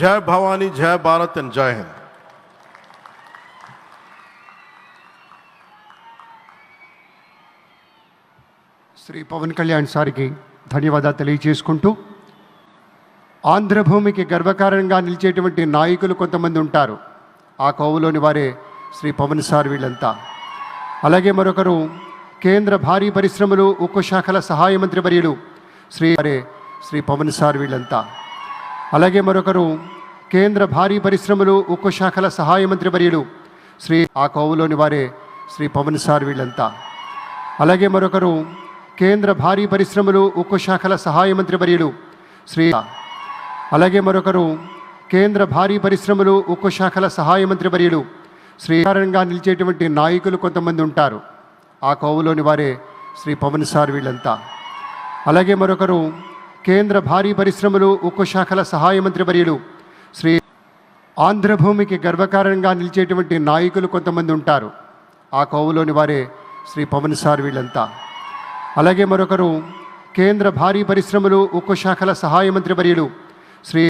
జై భవానీ జై భారత్ అండ్ జై హింద్ శ్రీ పవన్ కళ్యాణ్ సార్కి ధన్యవాదాలు తెలియజేసుకుంటూ ఆంధ్రభూమికి గర్వకారణంగా నిలిచేటువంటి నాయకులు కొంతమంది ఉంటారు. ఆ కోవులోని వారే శ్రీ పవన్ సార్ వీళ్ళంతా. అలాగే మరొకరు కేంద్ర భారీ పరిశ్రమలు ఉక్కు శాఖల సహాయ మంత్రి వర్యులు శ్రీ వారే శ్రీ పవన్ సార్ వీళ్ళంతా. అలాగే మరొకరు కేంద్ర భారీ పరిశ్రమలు ఉక్కు శాఖల సహాయ మంత్రి వర్యులు శ్రీ ఆ కోవులోని వారే శ్రీ పవన్ సార్ వీళ్ళంతా. అలాగే మరొకరు కేంద్ర భారీ పరిశ్రమలు ఉక్కు శాఖల సహాయ మంత్రి వర్యులు శ్రీ అలాగే మరొకరు కేంద్ర భారీ పరిశ్రమలు ఉక్కు శాఖల సహాయ మంత్రి వర్యులు శ్రీకారంగా నిలిచేటువంటి నాయకులు కొంతమంది ఉంటారు. ఆ కోవులోని వారే శ్రీ పవన్ సార్ వీళ్ళంతా. అలాగే మరొకరు కేంద్ర భారీ పరిశ్రమలు ఉక్కు శాఖల సహాయ మంత్రి వర్యులు శ్రీ ఆంధ్రభూమికి గర్వకారణంగా నిలిచేటువంటి నాయకులు కొంతమంది ఉంటారు. ఆ కోవలోని వారే శ్రీ పవన్ సార్ వీళ్ళంతా. అలాగే మరొకరు కేంద్ర భారీ పరిశ్రమలు ఉక్కు శాఖల సహాయ మంత్రి వర్యులు శ్రీ